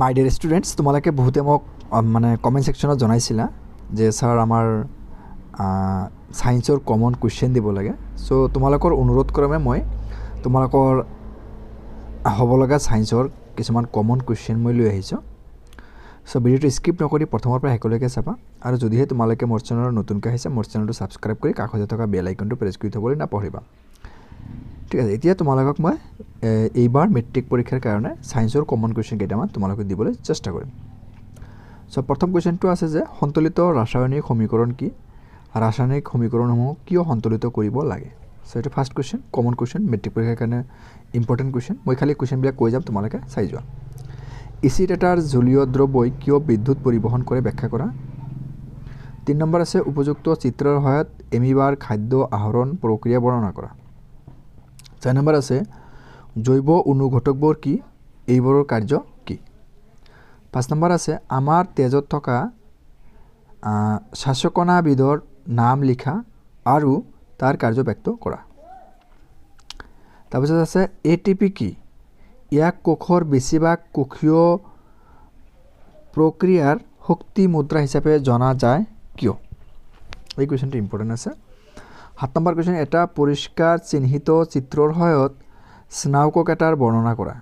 মাই dear students তোমালোকে বহুতে মোক মানে কমেণ্ট ছেকশ্যনত জনাইছিলা যে ছাৰ আমাৰ ছায়েন্সৰ কমন কুৱেশ্যন দিব লাগে। চ' তোমালোকৰ অনুৰোধ ক্ৰমে মই তোমালোকৰ হ'ব লগা ছায়েন্সৰ কিছুমান কমন কুৱেশ্যন মই লৈ আহিছোঁ। চ' ভিডিঅ'টো স্কিপ নকৰি প্ৰথমৰ পৰা শেষলৈকে চাবা। আৰু যদিহে তোমালোকে মোৰ চেনেলত নতুনকৈ আহিছে মোৰ চেনেলটো ছাবস্ক্ৰাইব কৰি কাষতে থকা বেল আইকনটো প্ৰেছ কৰি থ'বলৈ নাপাহৰিবা। ঠিক আছে এতিয়া তোমালোকক মই এইবাৰ মেট্ৰিক পৰীক্ষাৰ কাৰণে ছায়েন্সৰ কমন কুৱেশ্যন কেইটামান তোমালোকক দিবলৈ চেষ্টা কৰিম। চ' প্ৰথম কুৱেশ্যনটো আছে যে সন্তুলিত ৰাসায়নিক সমীকৰণ কি? ৰাসায়নিক সমীকৰণসমূহ কিয় সন্তুলিত কৰিব লাগে? চ' এইটো first question common question matric পৰীক্ষাৰ কাৰণে ইম্পৰ্টেণ্ট কুৱেশ্যন মই খালি কুৱেশ্যনবিলাক কৈ যাম তোমালোকে চাই যোৱা। এচিড এটাৰ জলীয় দ্ৰব্যই কিয় বিদ্যুৎ পৰিবহণ কৰে ব্যাখ্যা কৰা? তিনি নম্বৰ আছে উপযুক্ত চিত্ৰৰ সহায়ত এমিবাৰ খাদ্য আহৰণ প্ৰক্ৰিয়া বৰ্ণনা কৰা। চাৰি নম্বৰ আছে জৈৱ অনুঘটকবোৰ কি? এইবোৰৰ কাৰ্য কি? পাঁচ নম্বৰ আছে আমাৰ তেজত থকা শ্বাসকণাবিধৰ নাম লিখা আৰু তাৰ কাৰ্য ব্যক্ত কৰা। তাৰপিছত আছে এ টি পি কি? ইয়াক কোষৰ বেছিভাগ কোষীয় প্ৰক্ৰিয়াৰ শক্তি মুদ্ৰা হিচাপে জনা যায় কিয়? এই কুৱেশ্যনটো ইম্পৰ্টেণ্ট আছে। সাত নম্বৰ কুৱেশ্যন এটা পৰিষ্কাৰ চিহ্নিত চিত্ৰৰ সহায়ত স্নায়কক এটাৰ বৰ্ণনা কৰা।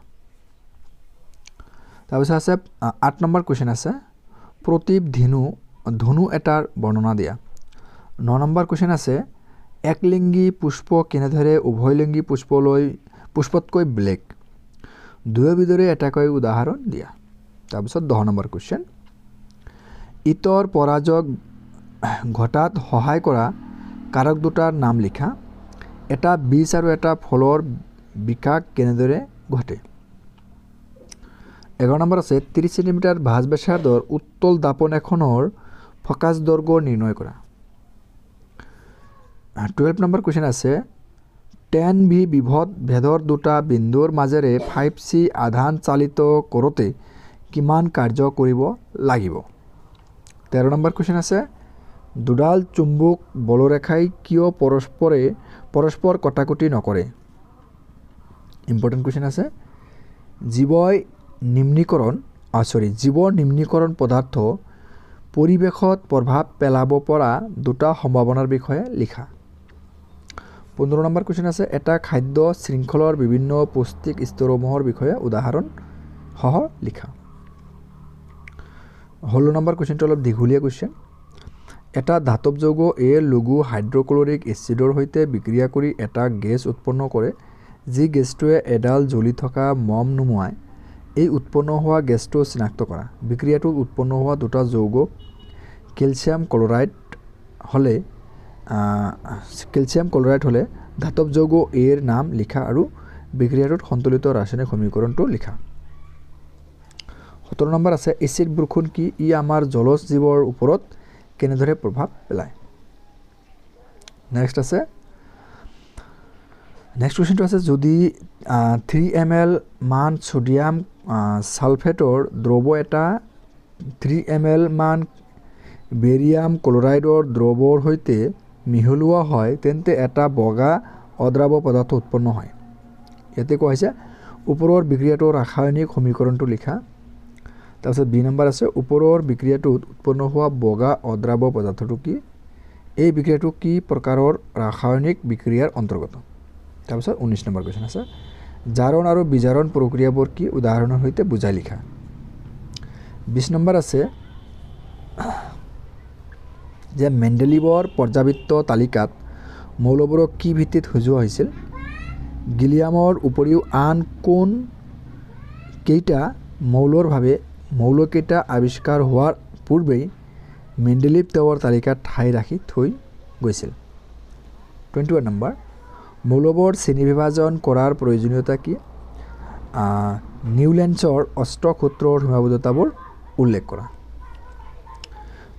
তাৰপিছত আছে আঠ নম্বৰ কুৱেশ্যন আছে প্ৰতীপ ধেনু ধনু এটাৰ বৰ্ণনা দিয়া। ন নম্বৰ কুৱেশ্যন আছে একলিংগী পুষ্প কেনেদৰে উভয়লিংগী পুষ্পলৈ পুষ্পতকৈ বেলেগ? দুয়োবিধৰে এটাকৈ উদাহৰণ দিয়া। তাৰপিছত দহ নম্বৰ কুৱেশ্যন ইতৰ পৰাজয় ঘটাত সহায় কৰা কাৰক দুটাৰ নাম লিখা, এটা বীজ আৰু এটা ফলৰ বিকাশ কেনেদৰে ঘটে? এঘাৰ নম্বৰ আছে, ত্ৰিছ চেণ্টিমিটাৰ ভাঁজ ব্যাসাৰ্ধৰ উত্তল দাপন এখনৰ ফকাচ দৈৰ্ঘ্য নিৰ্ণয় কৰা। টুৱেলভ নম্বৰ কুৱেশ্যন আছে টেন ভি বিভদ ভেদৰ দুটা বিন্দুৰ মাজেৰে ফাইভ চি আধান চালিত কৰোঁতে কিমান কাৰ্য কৰিব লাগিব? তেৰ নম্বৰ কুৱেশ্যন আছে দুডাল চুম্বক বলৰেখাই কিয় পৰস্পৰে, পৰস্পৰ কটাকটি নকৰে? ইম্পৰ্টেণ্ট কুৱেশ্যন আছে। জীৱই নিম্নীকৰণ চৰি জীৱৰ নিম্নীকৰণ পদাৰ্থ পৰিৱেশত প্ৰভাৱ পেলাব পৰা দুটা সম্ভাৱনাৰ বিষয়ে লিখা। পোন্ধৰ নম্বৰ কুৱেশ্যন আছে, এটা খাদ্য শৃংখলৰ বিভিন্ন পুষ্টিক স্তৰসমূহৰ বিষয়ে উদাহৰণ সহ লিখা। ষোল্ল নম্বৰ কুৱেশ্যনটো অলপ দীঘলীয়া কুৱেশ্যন এটা ধাতৱ যৌগ এ লঘু হাইড্ৰক্লৰিক এচিডৰ সৈতে বিক্ৰিয়া কৰি এটা গেছ উৎপন্ন কৰে যি গেছটোৱে এডাল জ্বলি থকা মম নুমুৱাই। এই উৎপন্ন হোৱা গেছটো চিনাক্ত কৰা। বিক্ৰিয়াটোত উৎপন্ন হোৱা দুটা যৌগ কেলছিয়াম ক্লৰাইড হ'লে কেলছিয়াম ক্লৰাইড হ'লে ধাতৱ যৌগ এৰ নাম লিখা আৰু বিক্ৰিয়াটোত সন্তুলিত ৰাসায়নিক সমীকৰণটো লিখা। সোতৰ নম্বৰ আছে এচিড বৰষুণ কি? ই আমাৰ জলজ জীৱৰ ওপৰত কেনেদৰে প্ৰভাৱ পেলায়? নেক্সট আছে। নেক্সট কুৱেশ্যনটো আছে যদি থ্ৰী এম এল মান ছ'ডিয়াম ছালফেটৰ দ্ৰৱ এটা থ্ৰী এম এল মান বেৰিয়াম ক্লৰাইডৰ দ্ৰৱৰ সৈতে মিহলোৱা হয় তেন্তে এটা বগা অদ্ৰাৱ পদাৰ্থ উৎপন্ন হয়। ইয়াতে কোৱা হৈছে ওপৰৰ বিক্ৰিয়াটোৰ ৰাসায়নিক সমীকৰণটো লিখা। তাৰপিছত বি নম্বৰ আছে ওপৰৰ বিক্ৰিয়াটোত উৎপন্ন হোৱা বগা অদ্ৰাৱ পদাৰ্থটো কি? এই বিক্ৰিয়াটো কি প্ৰকাৰৰ ৰাসায়নিক বিক্ৰিয়াৰ অন্তৰ্গত? তাৰপিছত ঊনৈছ নম্বৰ কুৱেশ্যন আছে জাৰণ আৰু বিজাৰণ প্ৰক্ৰিয়াবোৰ কি? উদাহৰণৰ সৈতে বুজাই লিখা। বিছ নম্বৰ আছে যে মেণ্ডেলিভৰ পৰ্যাবৃত্ত তালিকাত মৌলবোৰক কি ভিত্তিত সজোৱা হৈছিল? গিলিয়ামৰ উপৰিও আন কোন কেইটা মৌলৰভাৱে মৌলকেইটা আৱিষ্কাৰ হোৱাৰ পূৰ্বেই মেণ্ডেলিভ তেওঁৰ তালিকাত ঠাই ৰাখি থৈ গৈছিল। টুৱেণ্টি ওৱান নম্বৰ, মৌলবোৰ শ্ৰেণীবিভাজন কৰাৰ প্ৰয়োজনীয়তা কি? নিউলেন্সৰ অষ্টসূত্ৰৰ সীমাবদ্ধতাবোৰ উল্লেখ কৰা।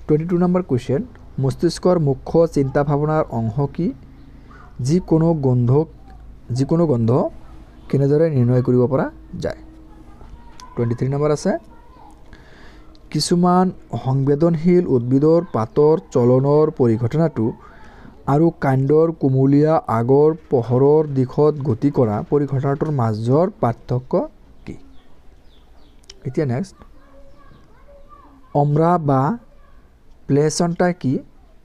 টুৱেণ্টি টু নম্বৰ কুৱেশ্যন মস্তিষ্কৰ মুখ্য চিন্তা ভাৱনাৰ অংশ কি? যিকোনো গন্ধ যিকোনো গন্ধ কেনেদৰে নিৰ্ণয় কৰিব পৰা যায়? টুৱেণ্টি থ্ৰী নম্বৰ আছে কিছুমান সংবেদনশীল, উদ্ভিদৰ পাতৰ চলনৰ পৰিঘটনাটো আৰু কাণ্ডৰ কুমলীয়া আগৰ পোহৰৰ দিশত গতি কৰা পৰিঘটনাটোৰ মাজৰ পাৰ্থক্য কি? এতিয়া নেক্সট অমৰা বা প্লেচণ্টা কি?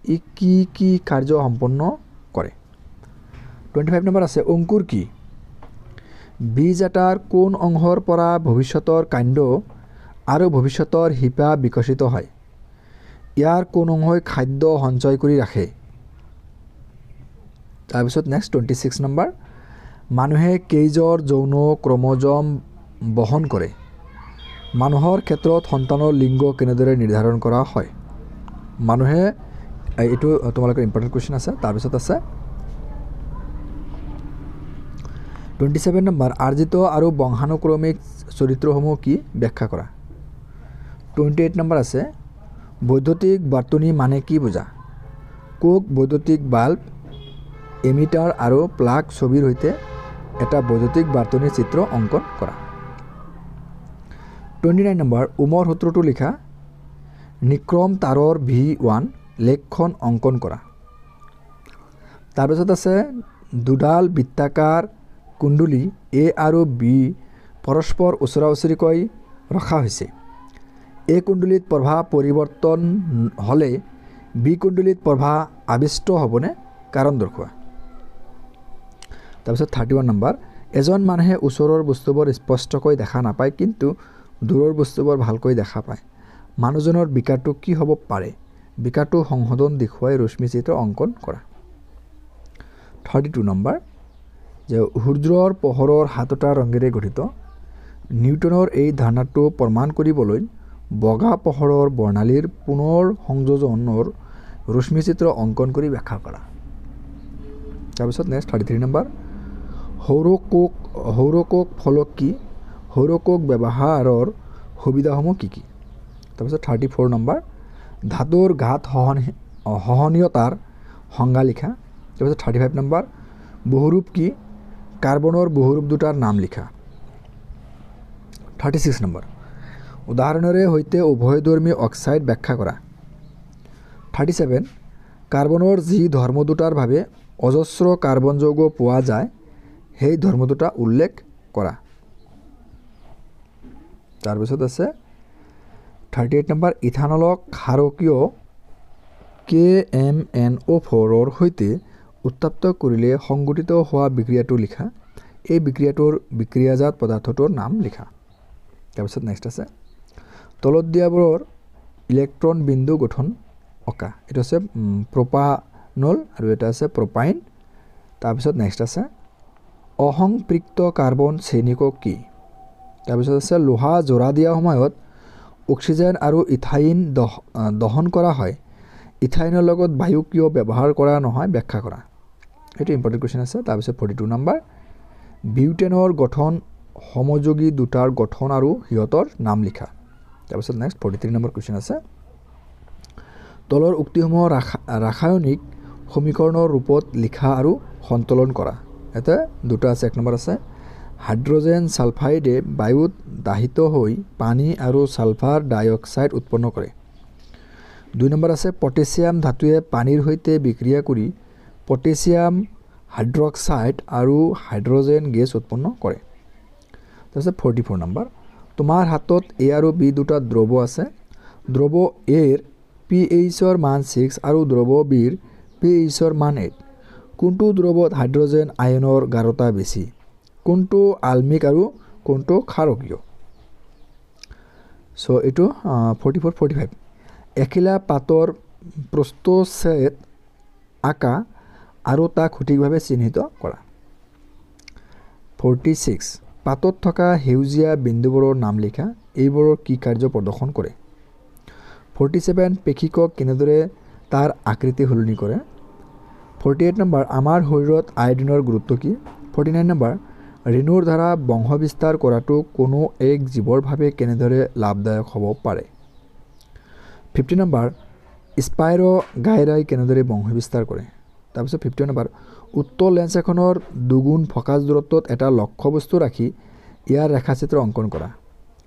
ই কি কি কাৰ্য সম্পন্ন কৰে? টুৱেণ্টি ফাইভ নম্বৰ আছে, অংকুৰ কি? বীজ এটাৰ কোন অংশৰ পৰা ভৱিষ্যতৰ কাণ্ড আৰু ভৱিষ্যতৰ শিপা বিকশিত হয়। ইয়াৰ কোন অংশই খাদ্য সঞ্চয় কৰি ৰাখে। তাৰপিছত নেক্সট টুৱেণ্টি ছিক্স নম্বৰ মানুহে কেইজৰ যৌন ক্ৰমজম বহন কৰে? মানুহৰ ক্ষেত্ৰত সন্তানৰ লিংগ কেনেদৰে নিৰ্ধাৰণ কৰা হয়? মানুহে এইটো তোমালোকৰ ইম্পৰ্টেণ্ট কুৱেশ্যন আছে, তাৰপিছত আছে। টুৱেণ্টি ছেভেন নম্বৰ আৰ্জিত আৰু বংশানুক্ৰমিক চৰিত্ৰসমূহ কি? ব্যাখ্যা কৰা। টুৱেণ্টি এইট নম্বৰ আছে। বৈদ্যুতিক বাৰ্তনি মানে কি বুজা? কোক বৈদ্যুতিক বাল্ব এমিটাৰ আৰু প্লাগ ছবিৰ সৈতে এটা বৈদ্যুতিক বাৰ্তনিৰ চিত্ৰ অংকন কৰা। টুৱেণ্টি নাইন নম্বৰ উমৰ সূত্ৰটো লিখা। নিক্ৰম তাৰৰ ভি ওৱান লেখখন অংকন কৰা। তাৰপিছত আছে দুডাল বৃত্তাকাৰ কুণ্ডলী এ আৰু বি পৰস্পৰ ওচৰা ওচৰিকৈ ৰখা হৈছে। এ কুণ্ডলীত প্ৰভা পৰিৱৰ্তন হ'লে বি কুণ্ডলীত প্ৰভা আবিষ্ট হ'বনে? কাৰণ দৰ্শোৱা। তাৰপিছত থাৰ্টি ওৱান নম্বৰ এজন মানুহে ওচৰৰ বস্তুবোৰ স্পষ্টকৈ দেখা নাপায় কিন্তু দূৰৰ বস্তুবোৰ ভালকৈ দেখা পায়। মানুহজনৰ বিকাৰটো কি হ'ব পাৰে? বিকাৰটো সংশোধন দেখুৱাই ৰশ্মি চিত্ৰ অংকন কৰা। থাৰ্টি টু নম্বৰ যে সূৰ্যৰ পোহৰৰ সাতটা ৰঙেৰে গঠিত। নিউটনৰ এই ধাৰণাটো প্ৰমাণ কৰিবলৈ বগা পোহৰৰ বৰ্ণালীৰ পুনৰ সংযোজনৰ ৰশ্মি চিত্ৰ অংকন কৰি ব্যাখ্যা কৰা। তাৰপিছত নেক্সট থাৰ্টি থ্ৰী নম্বৰ সৌৰকোক সৌৰকোক ফলক কি? সৌৰকোক ব্যৱহাৰৰ সুবিধাসমূহ কি কি? তাৰপিছত থাৰ্টি ফ'ৰ নম্বৰ ধাতুৰ ঘাত সহন, সহনীয়তাৰ সংজ্ঞা লিখা। তাৰপিছত থাৰ্টি ফাইভ নম্বৰ বহুৰূপ কি? কাৰ্বনৰ বহুৰূপ দুটাৰ নাম লিখা। থাৰ্টি ছিক্স নম্বৰ উদাহৰণেৰে সৈতে উভয়ধৰ্মী অক্সাইড ব্যাখ্যা কৰা। থাৰ্টি ছেভেন, কাৰ্বনৰ যি ধৰ্ম দুটাৰ বাবে অজস্ৰ কাৰ্বন যৌগ পোৱা যায়, সেই ধৰ্ম দুটা উল্লেখ কৰা। তাৰপিছত আছে থাৰ্টি এইট নম্বৰ ইথানলক ক্ষাৰকীয় কে এম এন অ' ফ'ৰৰ সৈতে উত্তাপ্ত কৰিলে সংঘটিত হোৱা বিক্ৰিয়াটো লিখা। এই বিক্ৰিয়াটোৰ বিক্ৰিয়াজাত পদাৰ্থটোৰ নাম লিখা। তাৰপিছত নেক্সট আছে তলত দিয়াবোৰৰ ইলেক্ট্ৰন বিন্দু গঠন অঁকা। এইটো আছে প্ৰপানল আৰু এটা আছে প্ৰপাইন। তাৰপিছত নেক্সট আছে অসংপৃক্ত কাৰ্বন শ্ৰেণীকক কি? তাৰপিছত আছে লোহা জোৰা দিয়া সময়ত অক্সিজেন আৰু ইথাইন দহ দহন কৰা হয়। ইথাইনৰ লগত বায়ু কিয় ব্যৱহাৰ কৰা নহয় ব্যাখ্যা কৰা। সেইটো ইম্পৰ্টেণ্ট কুৱেশ্যন আছে। তাৰপিছত ফৰ্টি টু নম্বৰ বিউটেনৰ গঠন সমযোগী দুটাৰ গঠন আৰু সিহঁতৰ নাম লিখা। তাৰপিছত next forty three number question আছে। তলৰ উক্তিসমূহ ৰাসা, ৰাসায়নিক সমীকৰণৰ ৰূপত লিখা আৰু সন্তলন কৰা। ইয়াতে দুটা আছে, এক নম্বৰ আছে। হাইড্ৰজেন ছালফাইডে বায়ুত দাহিত হৈ পানী আৰু ছালফাৰ ডাই অক্সাইড উৎপন্ন কৰে। দুই নম্বৰ আছে, পটেছিয়াম ধাতুৱে পানীৰ সৈতে বিক্ৰিয়া কৰি পটেছিয়াম হাইড্ৰক্সাইড আৰু হাইড্ৰজেন গেছ উৎপন্ন কৰে। তাৰপিছত ফৰ্টি ফ'ৰ নম্বৰ তোমাৰ হাতত এ আৰু বি দুটা দ্ৰৱ আছে। দ্ৰৱ এৰ পি এইচৰ মান ছিক্স আৰু দ্ৰৱ বিৰ পি এইচৰ মান এইট কোনটো দ্ৰৱত হাইড্ৰজেন আয়নৰ গাঢ়তা বেছি? কোনটো আলমিক আৰু কোনটো ক্ষাৰকীয়? চ' এইটো ফৰ্টি ফ'ৰ ফৰ্টি ফাইভ এখিলা পাতৰ প্ৰস্তছেদ আঁকা আৰু তাক সঠিকভাৱে চিহ্নিত কৰা। ফৰ্টি ছিক্স পাতত থকা সেউজীয়া বিন্দুবোৰৰ নাম লিখা এইবোৰৰ কি কাৰ্য প্ৰদৰ্শন কৰে? ফৰ্টি ছেভেন পেশিকক কেনেদৰে তাৰ আকৃতি সলনি কৰে? ফৰ্টি এইট নম্বৰ আমাৰ শৰীৰত আয়ডিনৰ গুৰুত্ব কি? ফৰ্টি নাইন নম্বৰ ৰেণুৰ দ্বাৰা বংশবিস্তাৰ কৰাটো কোনো এক জীৱৰ বাবে কেনেদৰে লাভদায়ক হ'ব পাৰে? ফিফটি নম্বৰ স্পাইৰ' গাইৰাই কেনেদৰে বংশবিস্তাৰ কৰে? তাৰপিছত ফিফটি নম্বৰ উত্তৰ লেন্স এখনৰ দুগুণ ফকাচ দূৰত্বত এটা লক্ষ্যবস্তু ৰাখি ইয়াৰ ৰেখাচিত্ৰ অংকন কৰা।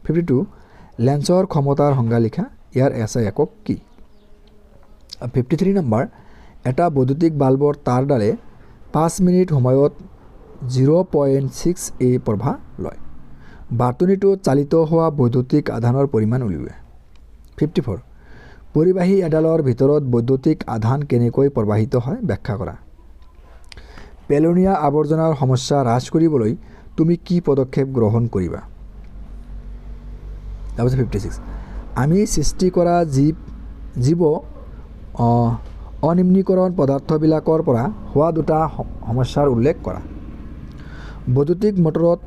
ফিফটি টু লেন্সৰ ক্ষমতাৰ সংজ্ঞা লিখা ইয়াৰ এছ আই একক কি? ফিফটি থ্ৰী নম্বৰ এটা বৈদ্যুতিক বাল্বৰ তাঁৰডালে পাঁচ মিনিট সময়ত জিৰ' পইণ্ট ছিক্স এ প্ৰভা লয়। বাটনিটোত চালিত হোৱা বৈদ্যুতিক আধানৰ পৰিমাণ উলিওৱা। ফিফটি ফ'ৰ পৰিবাহী এডালৰ ভিতৰত বৈদ্যুতিক আধান কেনেকৈ প্ৰবাহিত হয় ব্যাখ্যা কৰা। পেলনীয়া আৱৰ্জনাৰ সমস্যা হ্ৰাস কৰিবলৈ তুমি কি পদক্ষেপ গ্ৰহণ কৰিবা? তাৰপিছত ফিফটি ছিক্স আমি সৃষ্টি কৰা জীৱ জীৱ অনিম্নীকৰণ পদাৰ্থবিলাকৰ পৰা হোৱা দুটা সমস্যাৰ উল্লেখ কৰা। বৈদ্যুতিক মটৰত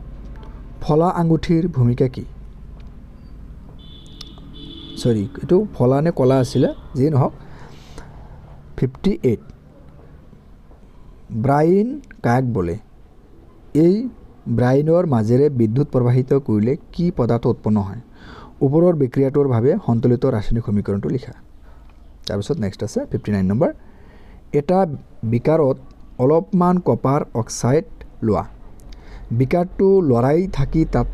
ফলা আঙুঠিৰ ভূমিকা কি? চৰি এইটো ফলা নে কলা আছিলে যিয়ে নহওক। ফিফটি এইট ব্ৰাইন কাক বোলে। এই ব্ৰাইনৰ মাজেৰে বিদ্যুৎ প্ৰবাহিত কৰিলে কি পদাৰ্থ উৎপন্ন হয়? ওপৰৰ বিক্ৰিয়াটোৰ বাবে সন্তুলিত ৰাসায়নিক সমীকৰণটো লিখা। তাৰপিছত নেক্সট আছে ফিফটি নাইন নম্বৰ এটা বিকাৰত অলপমান কপাৰ অক্সাইড লোৱা। বিকাৰটো লৰাই থাকি তাত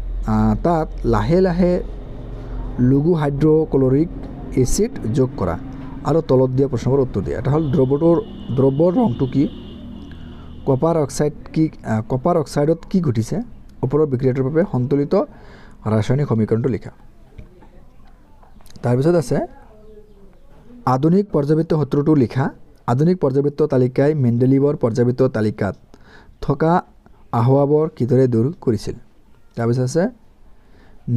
তাত লাহে লাহে লঘু হাইড্ৰক্লৰিক এচিড যোগ কৰা। আৰু তলত দিয়া প্ৰশ্নবোৰ উত্তৰ দিয়া। এটা হ'ল দ্ৰৱটোৰ দ্ৰব্যৰ ৰংটো কি? কপাৰ অক্সাইড কি কপাৰ অক্সাইডত কি ঘটিছে? ওপৰৰ বিক্ৰিয়াটোৰ বাবে সন্তুলিত ৰাসায়নিক সমীকৰণটো লিখা। তাৰপিছত আছে আধুনিক পৰ্যাবৃত্ত সূত্ৰটো লিখা। আধুনিক পৰ্যাবৃত্ত তালিকাই মেণ্ডেলিভৰ পৰ্যাবৃত্ত তালিকাত থকা আসোঁৱাহবোৰ কিদৰে দূৰ কৰিছিল? তাৰপিছত আছে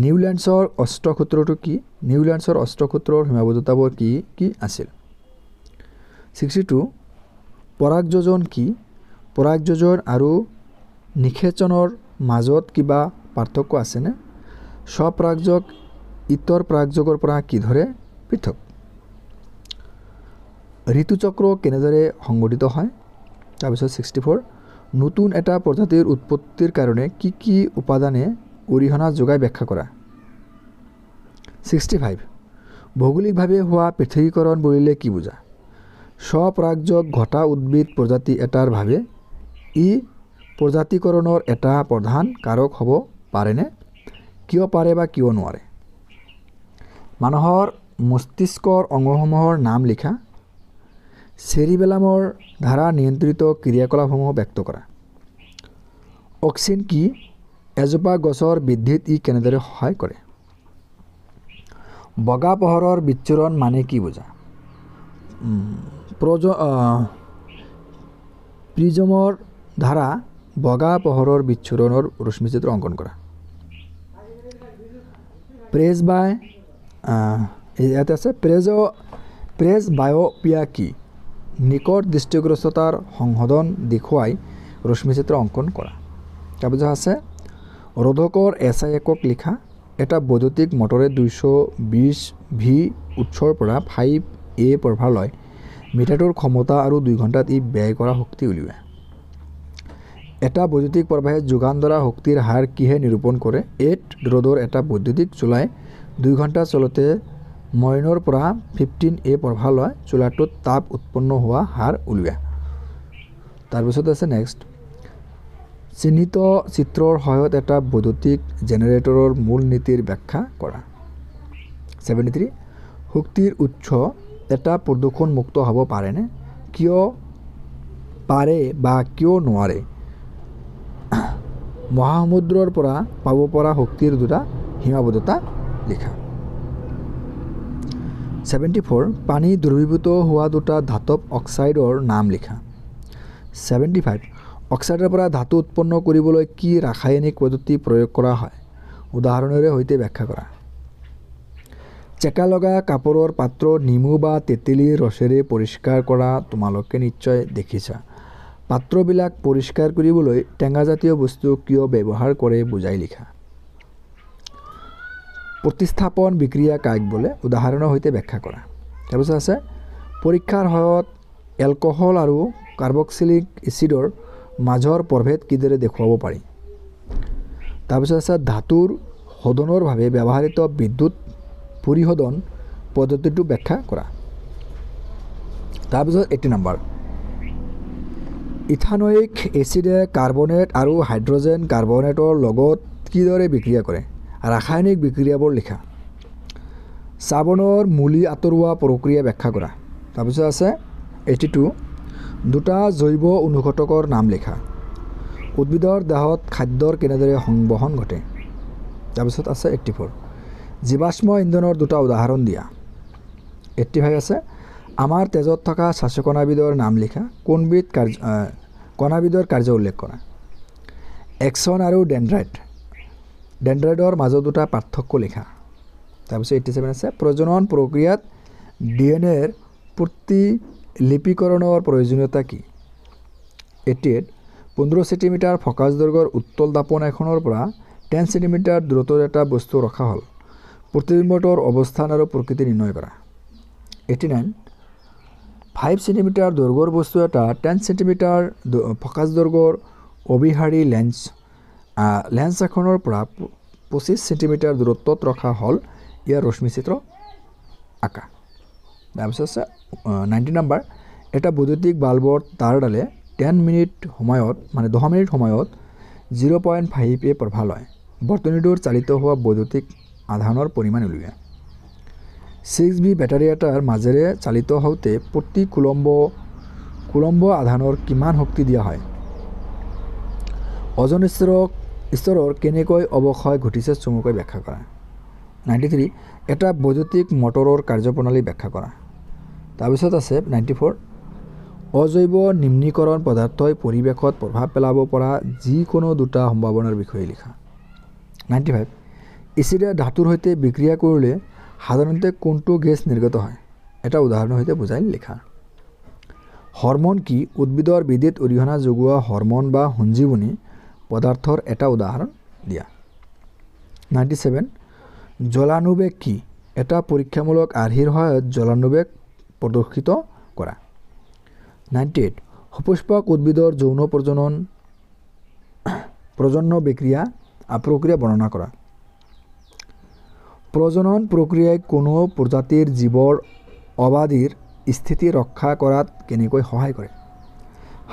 নিউলেণ্ডছৰ অস্ত্ৰ সূত্ৰটো কি? নিউলেণ্ডছৰ অস্ত্ৰ সূত্ৰৰ সীমাবদ্ধতাবোৰ কি কি আছিল? ছিক্সটি টু পৰাগযোজন কি? পৰাগযোজন আৰু নিষেচনৰ মাজত কিবা পাৰ্থক্য আছেনে? স্বপৰাগযোগ ইতৰ পৰাগযোগৰ পৰা কিদৰে পৃথক? ঋতুচক্ৰ কেনেদৰে সংঘটিত হয়? তাৰপিছত ছিক্সটি ফ'ৰ নতুন এটা প্ৰজাতিৰ উৎপত্তিৰ কাৰণে কি কি উপাদানে অৰিহণা যোগাই ব্যাখ্যা কৰা? ছিক্সটি ফাইভ ভৌগোলিকভাৱে হোৱা পৃথকীকৰণ বুলিলে কি বুজা? স্বপৰাগযোগ ঘটা উদ্ভিদ প্ৰজাতি এটাৰ ভাৱে ই প্ৰজাতিকৰণৰ এটা প্ৰধান কাৰক হ'ব পাৰেনে? কিয় পাৰে বা কিয় নোৱাৰে? মানুহৰ মস্তিষ্কৰ অংগসমূহৰ নাম লিখা। চেৰিবেলামৰ দ্বাৰা নিয়ন্ত্ৰিত ক্ৰিয়াকলাপসমূহ ব্যক্ত কৰা। অক্সিন কি? এজোপা গছৰ বৃদ্ধিত ই কেনেদৰে সহায় কৰে? বগা পোহৰৰ বিচ্ছুৰণ মানে কি বুজা? প্ৰজ প্ৰিজমৰ দ্বাৰা বগা পোহৰৰ বিচ্ছুৰণৰ ৰশ্মিচিত্ৰ অংকন কৰা। প্ৰেছ বাই ইয়াতে আছে প্ৰেজ প্ৰেছ বায়'পিয়া কি? নিকট দৃষ্টিগ্ৰস্ততাৰ সংশোধন দেখুৱাই ৰশ্মিচিত্ৰ অংকন কৰা। তাৰপিছত আছে ৰোধকৰ এছ আই একক লিখা এটা বৈদ্যুতিক মটৰে দুইশ বিছ ভি উৎসৰ পৰা ফাইভ এ প্ৰভাৰলৈ মিটাৰটোৰ ক্ষমতা আৰু দুই ঘণ্টাত ই ব্যয় কৰা শক্তি উলিওৱা। এটা বৈদ্যুতিক প্ৰবাহে যোগান ধৰা শক্তিৰ হাৰ কিহে নিৰূপণ কৰে? এইট ৰ'দৰ এটা বৈদ্যুতিক চোলাই দুই ঘণ্টা চলতে মৰিনৰ পৰা ফিফটিন এ প্ৰভাৰলৈ চোলাটোত তাপ উৎপন্ন হোৱা হাৰ উলিওৱা। তাৰপিছত আছে নেক্সট। চিহ্নিত চিত্ৰৰ সহায়ত এটা বৈদ্যুতিক জেনেৰেটৰৰ মূল নীতিৰ ব্যাখ্যা কৰা। ছেভেণ্টি থ্ৰী শক্তিৰ উৎস এটা প্ৰদূষণমুক্ত হ'ব পাৰেনে? কিয় পাৰে বা কিয় নোৱাৰে? মহাসমুদ্ৰৰ পৰা পাব পৰা শক্তিৰ দুটা সীমাবদ্ধতা লিখা। ছেভেণ্টি ফ'ৰ পানী দ্ৰৱীভূত হোৱা দুটা ধাতৱ অক্সাইডৰ নাম লিখা। ছেভেণ্টি ফাইভ অক্সাইডৰ পৰা ধাতু উৎপন্ন কৰিবলৈ কি ৰাসায়নিক পদ্ধতি প্ৰয়োগ কৰা হয়? উদাহৰণেৰে সৈতে ব্যাখ্যা কৰা। চেকা লগা কাপোৰৰ পাত্ৰ নেমু বা তেঁতেলীৰ ৰসেৰে পৰিষ্কাৰ কৰা তোমালোকে নিশ্চয় দেখিছা। পাত্ৰবিলাক পৰিষ্কাৰ কৰিবলৈ টেঙাজাতীয় বস্তু কিয় ব্যৱহাৰ কৰে বুজাই লিখা। প্ৰতিস্থাপন বিক্ৰিয়া কাক বোলে? উদাহৰণৰ সৈতে ব্যাখ্যা কৰা। তাৰপিছত আছে পৰীক্ষাৰ সহায়ত এলকহল আৰু কাৰ্বক্সিলিক এচিডৰ মাজৰ প্ৰভেদ কিদৰে দেখুৱাব পাৰি? তাৰপিছত আছে ধাতুৰ শোধনৰ বাবে ব্যৱহৃত বিদ্যুৎ পৰিশোধন পদ্ধতিটো ব্যাখ্যা কৰা। তাৰপিছত এইটি নম্বৰ ইথানয়িক এচিডে কাৰ্বনেট আৰু হাইড্ৰজেন কাৰ্বনেটৰ লগত কিদৰে বিক্ৰিয়া কৰে? ৰাসায়নিক বিক্ৰিয়াবোৰ লিখা। চাবোনৰ মুলি আঁতৰোৱা প্ৰক্ৰিয়া ব্যাখ্যা কৰা। তাৰপিছত আছে এইটি টু দুটা জৈৱ অনুঘটকৰ নাম লিখা। উদ্ভিদৰ দেহত খাদ্যৰ কেনেদৰে সংবহন ঘটে? তাৰপিছত আছে এইট্টি ফ'ৰ জীৱাশ্ম ইন্ধনৰ দুটা উদাহৰণ দিয়া। এইট্টি ফাইভ আছে আমাৰ তেজত থকা শ্বাসকণাবিধৰ নাম লিখা কোনবিধ কাৰ্য কণাবিধৰ কাৰ্য উল্লেখ কৰা। একচন আৰু ডেণ্ড্ৰাইট ডেণ্ড্ৰাইডৰ মাজত দুটা পাৰ্থক্য লিখা। তাৰপিছত এইট্টি ছেভেন আছে প্ৰজনন প্ৰক্ৰিয়াত ডি এন এৰ প্ৰতিলিপিকৰণৰ প্ৰয়োজনীয়তা কি? এইট্টি এইট পোন্ধৰ চেণ্টিমিটাৰ ফকাছ দৈৰ্ঘ্যৰ উত্তল দাপোন এখনৰ পৰা টেন চেণ্টিমিটাৰ দূৰত্বৰ এটা বস্তু ৰখা হ'ল। প্ৰতিবিম্বটোৰ অৱস্থান আৰু প্ৰকৃতি নিৰ্ণয় কৰা। এইট্টি নাইন ফাইভ চেণ্টিমিটাৰ দৈৰ্ঘ্যৰ বস্তু এটা টেন চেণ্টিমিটাৰ ফকাছ দৈৰ্ঘ্যৰ অবিহাৰী লেন্স লেন্স এখনৰ পৰা পঁচিছ চেণ্টিমিটাৰ দূৰত্বত ৰখা হ'ল ইয়াৰ ৰশ্মিচিত্ৰ আঁকা। তাৰপিছত আছে নাইণ্টি নাম্বাৰ এটা বৈদ্যুতিক বাল্বৰ তাঁৰডালে টেন মিনিট সময়ত মানে দহ মিনিট সময়ত জিৰ' পইণ্ট ফাইভ এ প্ৰভা লয়। বৰ্তনীটোৰ চালিত হোৱা বৈদ্যুতিক আধানৰ পৰিমাণ উলিওৱা। ছিক্স বি বেটাৰী এটাৰ মাজেৰে চালিত হওঁতে প্ৰতি কুলম্ব কুলম্ব আধানৰ কিমান শক্তি দিয়া হয়? অজন স্তৰক স্তৰৰ কেনেকৈ অৱক্ষয় ঘটিছে চমুকৈ ব্যাখ্যা কৰা। নাইণ্টি থ্ৰী এটা বৈদ্যুতিক মটৰৰ কাৰ্যপ্ৰণালী ব্যাখ্যা কৰা। তাৰপিছত আছে নাইণ্টি ফ'ৰ অজৈৱ নিম্নীকৰণ পদাৰ্থই পৰিৱেশত প্ৰভাৱ পেলাব পৰা যিকোনো দুটা সম্ভাৱনাৰ বিষয়ে লিখা। নাইণ্টি ফাইভ এচিডে ধাতুৰ সৈতে বিক্ৰিয়া কৰিলে সাধাৰণতে কোনটো গেছ নিৰ্গত হয়? এটা উদাহৰণৰ সৈতে বুজাই লিখা। হৰম'ন কি উদ্ভিদৰ বৃদ্ধিত অৰিহণা যোগোৱা হৰম'ন বা সঞ্জীৱনী পদাৰ্থৰ এটা উদাহৰণ দিয়া। নাইণ্টি ছেভেন জলানুবেগ কি? এটা পৰীক্ষামূলক আৰ্হিৰ সহায়ত জলানুবেগ প্ৰদৰ্শিত কৰা। নাইণ্টি এইট সপুষ্পক উদ্ভিদৰ যৌন প্ৰজনন প্ৰজনন বিক্ৰিয়া প্ৰক্ৰিয়া বৰ্ণনা কৰা। প্ৰজনন প্ৰক্ৰিয়াই কোনো প্ৰজাতিৰ জীৱৰ অবাধিৰ স্থিতি ৰক্ষা কৰাত কেনেকৈ সহায় কৰে?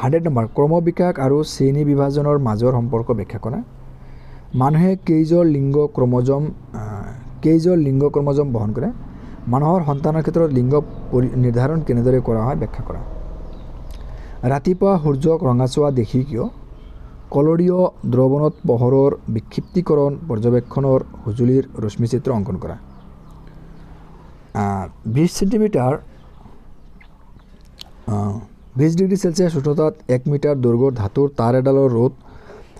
হাণ্ড্ৰেড নম্বৰ ক্ৰমবিকাশ আৰু শ্ৰেণী বিভাজনৰ মাজৰ সম্পৰ্ক ব্যাখ্যা কৰা। মানুহে কেইযোৰ লিংগ ক্ৰমজম কেইযোৰ লিংগ ক্ৰমজম বহন কৰে? মানুহৰ সন্তানৰ ক্ষেত্ৰত লিংগ পৰি নিৰ্ধাৰণ কেনেদৰে কৰা হয় ব্যাখ্যা কৰা। ৰাতিপুৱা সূৰ্যক ৰঙাচোৱা দেখি কিয়? কলৰীয় দ্ৰৱণত পোহৰৰ বিক্ষিপ্তিকৰণ পৰ্যবেক্ষণৰ সঁজুলিৰ ৰশ্মিচিত্ৰ অংকন কৰা। বিছ চেণ্টিমিটাৰ বিছ ডিগ্ৰী চেলচিয়াছ উষ্ণতাত এক মিটাৰ দৈৰ্ঘ্যৰ ধাতুৰ তাঁৰ এডালৰ ৰ'দ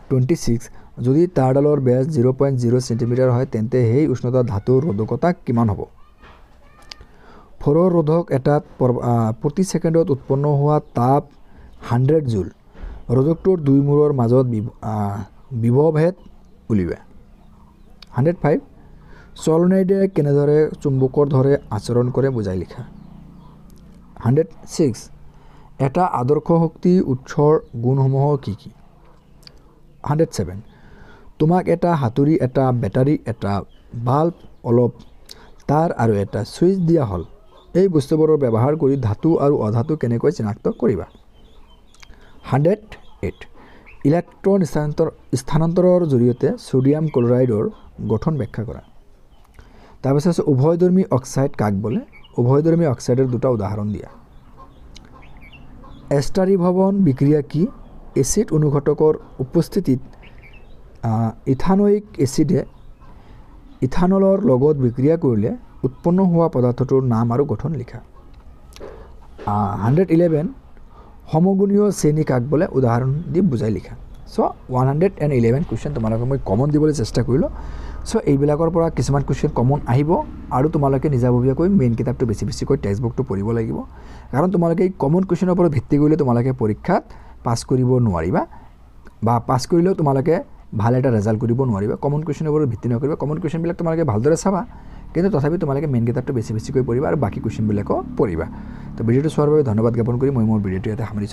টুৱেণ্টি ছিক্স যদি তাঁৰডালৰ ব্যাস জিৰ' পইণ্ট জিৰ' চেণ্টিমিটাৰ হয়, তেন্তে সেই উষ্ণতাত ধাতুৰ ৰোধকতা কিমান হ'ব? ফৰৰ ৰোধক এটাত প্ৰতি ছেকেণ্ডত উৎপন্ন হোৱা তাপ হাণ্ড্ৰেড জুল। ৰোধকটোৰ দুই মূৰৰ মাজত বিভ- আহ, বিভৱভেদ উলিওৱা হাণ্ড্ৰেড ফাইভ চলনাইডে কেনেদৰে চুম্বকৰ দৰে আচৰণ কৰে বুজাই লিখা। হাণ্ড্ৰেড ছিক্স এটা আদৰ্শ শক্তি উৎসৰ গুণসমূহ কি কি? হাণ্ড্ৰেড ছেভেন তোমাক এটা হাতুৰী এটা বেটাৰী এটা বাল্ব অলপ তাঁৰ আৰু এটা ছুইচ দিয়া হ'ল। এই বস্তুবোৰৰ ব্যৱহাৰ কৰি ধাতু আৰু অধাতু কেনেকৈ চিনাক্ত কৰিবা? Hundred eight. ইলেক্ট্ৰন স্থানান্তৰ স্থানান্তৰৰ জৰিয়তে ছ'ডিয়াম ক্লৰাইডৰ গঠন ব্যাখ্যা কৰা। তাৰপিছত আছে উভয়ধৰ্মী অক্সাইড কাক বোলে? উভয়ধৰ্মী অক্সাইডৰ দুটা উদাহৰণ দিয়া। এষ্টাৰিভৱন বিক্ৰিয়া কি? এচিড অনুঘটকৰ উপস্থিতিত আহ, ইথানয়িক এচিডে ইথানলৰ লগত বিক্ৰিয়া কৰিলে উৎপন্ন হোৱা পদাৰ্থটোৰ নাম আৰু গঠন লিখা। হাণ্ড্ৰেড ইলেভেন সমগুণীয় শ্ৰেণী কাক বোলে উদাহৰণ দি বুজাই লিখা। So' one hundred and eleven question তোমালোকক মই কমন দিবলৈ চেষ্টা কৰিলোঁ। চ' এইবিলাকৰ পৰা কিছুমান কুৱেশ্যন কমন আহিব আৰু তোমালোকে নিজাববীয়াকৈ মেইন কিতাপটো বেছি বেছিকৈ টেক্সট বুকটো পঢ়িব লাগিব। কাৰণ তোমালোকে এই কমন কুৱেশ্যনৰ ওপৰত ভিত্তি কৰিলে তোমালোকে পৰীক্ষাত পাছ কৰিব নোৱাৰিবা বা পাছ কৰিলেও তোমালোকে ভাল এটা ৰেজাল্ট কৰিব নোৱাৰিবা। কমন কুৱেশ্যনৰ ওপৰত ভিত্তি নকৰিবা। কমন কুৱেশ্যনবিলাক তোমালোকে ভালদৰে চাবা। কিন্তু তথাপি তোমালোকে মেইন কিতাপটো বেছি বেছিকৈ পঢ়িবা আৰু বাকী কুৱেশ্যনবিলাকো পঢ়িবা। তো ভিডিঅ'টো চোৱাৰ বাবে ধন্যবাদ জ্ঞাপন কৰি মই মোৰ ভিডিঅ'টো ইয়াতে সামৰিছোঁ।